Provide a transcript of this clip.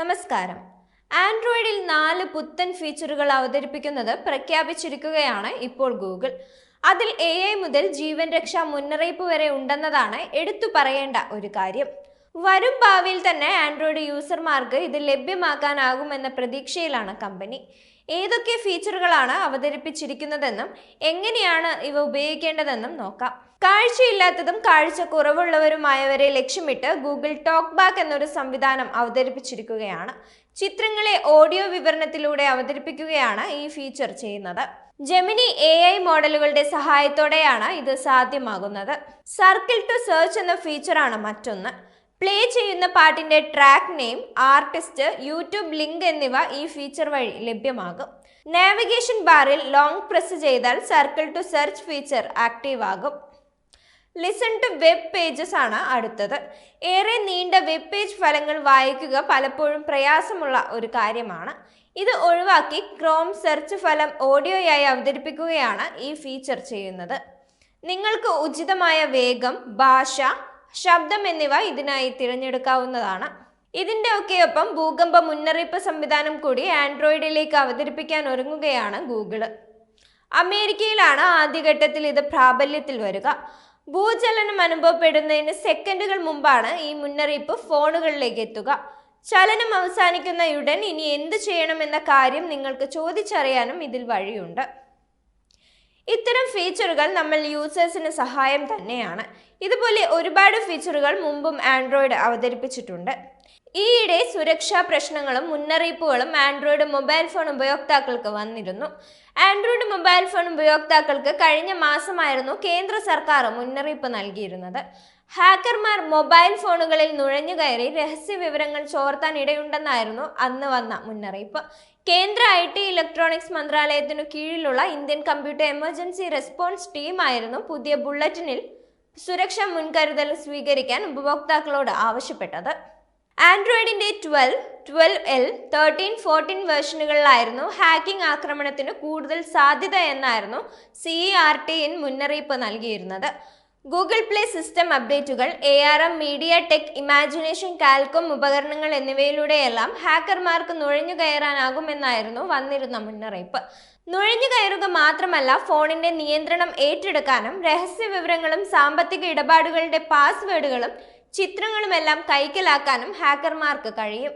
നമസ്കാരം. ആൻഡ്രോയിഡിൽ നാല് പുത്തൻ ഫീച്ചറുകൾ അവതരിപ്പിക്കുന്നത് പ്രഖ്യാപിച്ചിരിക്കുകയാണ് ഇപ്പോൾ ഗൂഗിൾ. അതിൽ എ മുതൽ ജീവൻ രക്ഷാ മുന്നറിയിപ്പ് വരെ ഉണ്ടെന്നതാണ് എടുത്തു പറയേണ്ട ഒരു കാര്യം. വരും ഭാവിയിൽ തന്നെ ആൻഡ്രോയിഡ് യൂസർമാർക്ക് ഇത് ലഭ്യമാക്കാനാകുമെന്ന പ്രതീക്ഷയിലാണ് കമ്പനി. ഏതൊക്കെ ഫീച്ചറുകളാണ് അവതരിപ്പിച്ചിരിക്കുന്നതെന്നും എങ്ങനെയാണ് ഇവ ഉപയോഗിക്കേണ്ടതെന്നും നോക്കാം. കാഴ്ചയില്ലാത്തതും കാഴ്ച കുറവുള്ളവരുമായവരെ ലക്ഷ്യമിട്ട് ഗൂഗിൾ ടോക്ക് ബാക്ക് എന്നൊരു സംവിധാനം അവതരിപ്പിച്ചിരിക്കുകയാണ്. ചിത്രങ്ങളെ ഓഡിയോ വിവരണത്തിലൂടെ അവതരിപ്പിക്കുകയാണ് ഈ ഫീച്ചർ ചെയ്യുന്നത്. ജെമിനി എ ഐ മോഡലുകളുടെ സഹായത്തോടെയാണ് ഇത് സാധ്യമാകുന്നത്. സർക്കിൾ ടു സെർച്ച് എന്ന ഫീച്ചറാണ് മറ്റൊന്ന്. പ്ലേ ചെയ്യുന്ന പാട്ടിന്റെ track name artist YouTube link എന്നിവ ഈ ഫീച്ചർ വഴി ലഭ്യമാകും. നാവിഗേഷൻ ബാറിൽ ലോങ് പ്രസ് ചെയ്താൽ circle to search feature active ആകും. ലിസൺ ടു വെബ് പേജസ് ആണ് അടുത്തത്. ഏറെ നീണ്ട വെബ് പേജ് ഫലങ്ങൾ വായിക്കുക പലപ്പോഴും പ്രയാസമുള്ള ഒരു കാര്യമാണ്. ഇത് ഒഴിവാക്കി ക്രോം സെർച്ച് ഫലം ഓഡിയോയായി അവതരിപ്പിക്കുകയാണ് ഈ ഫീച്ചർ ചെയ്യുന്നത്. നിങ്ങൾക്ക് ഉചിതമായ വേഗം ഭാഷ ശബ്ദം എന്നിവ ഇതിനായി തിരഞ്ഞെടുക്കാവുന്നതാണ്. ഇതിന്റെ ഒക്കെ ഒപ്പം ഭൂകമ്പ മുന്നറിയിപ്പ് സംവിധാനം കൂടി ആൻഡ്രോയിഡിലേക്ക് അവതരിപ്പിക്കാൻ ഒരുങ്ങുകയാണ് ഗൂഗിൾ. അമേരിക്കയിലാണ് ആദ്യഘട്ടത്തിൽ ഇത് പ്രാബല്യത്തിൽ വരിക. ഭൂചലനം അനുഭവപ്പെടുന്നതിന് സെക്കൻഡുകൾ മുമ്പാണ് ഈ മുന്നറിയിപ്പ് ഫോണുകളിലേക്ക് എത്തുക. ചലനം അവസാനിക്കുന്നയുടൻ ഇനി എന്ത് ചെയ്യണമെന്ന കാര്യം നിങ്ങൾക്ക് ചോദിച്ചറിയാനും ഇതിൽ വഴിയുണ്ട്. ഇത്തരം ഫീച്ചറുകൾ നമ്മൾ യൂസേഴ്സിന് സഹായം തന്നെയാണ്. ഇതുപോലെ ഒരുപാട് ഫീച്ചറുകൾ മുമ്പും ആൻഡ്രോയിഡ് അവതരിപ്പിച്ചിട്ടുണ്ട്. ഈയിടെ സുരക്ഷാ പ്രശ്നങ്ങളും മുന്നറിയിപ്പുകളും ആൻഡ്രോയിഡ് മൊബൈൽ ഫോൺ ഉപയോക്താക്കൾക്ക് വന്നിരുന്നു. ആൻഡ്രോയിഡ് മൊബൈൽ ഫോൺ ഉപയോക്താക്കൾക്ക് കഴിഞ്ഞ മാസമായിരുന്നു കേന്ദ്ര സർക്കാർ മുന്നറിയിപ്പ് നൽകിയിരുന്നത്. ഹാക്കർമാർ മൊബൈൽ ഫോണുകളിൽ നുഴഞ്ഞു കയറി രഹസ്യ വിവരങ്ങൾ ചോർത്താൻ ഇടയുണ്ടെന്നായിരുന്നു അന്ന് വന്ന മുന്നറിയിപ്പ്. കേന്ദ്ര ഐ ഇലക്ട്രോണിക്സ് മന്ത്രാലയത്തിനു കീഴിലുള്ള ഇന്ത്യൻ കമ്പ്യൂട്ടർ എമർജൻസി റെസ്പോൺസ് ടീമായിരുന്നു പുതിയ ബുള്ളറ്റിനിൽ സുരക്ഷാ മുൻകരുതൽ സ്വീകരിക്കാൻ ഉപഭോക്താക്കളോട് ആവശ്യപ്പെട്ടത്. ആൻഡ്രോയിഡിന്റെ twelve twelve L thirteen fourteen വേർഷനുകളിലായിരുന്നു hacking ആക്രമണത്തിന് കൂടുതൽ സാധ്യത എന്നായിരുന്നു സി ആർ ടി മുന്നറിയിപ്പ് നൽകിയിരുന്നത്. ഗൂഗിൾ പ്ലേ സിസ്റ്റം അപ്ഡേറ്റുകൾ A R M media tech imagination Qualcomm ഉപകരണങ്ങൾ എന്നിവയിലൂടെയെല്ലാം ഹാക്കർമാർക്ക് നുഴഞ്ഞു കയറാനാകുമെന്നായിരുന്നു വന്നിരുന്ന മുന്നറിയിപ്പ്. നുഴഞ്ഞു കയറുക മാത്രമല്ല ഫോണിന്റെ നിയന്ത്രണം ഏറ്റെടുക്കാനും രഹസ്യ വിവരങ്ങളും സാമ്പത്തിക ഇടപാടുകളുടെ പാസ്വേഡുകളും ചിത്രങ്ങളുമെല്ലാം കൈക്കലാക്കാനും ഹാക്കർമാർക്ക് കഴിയും.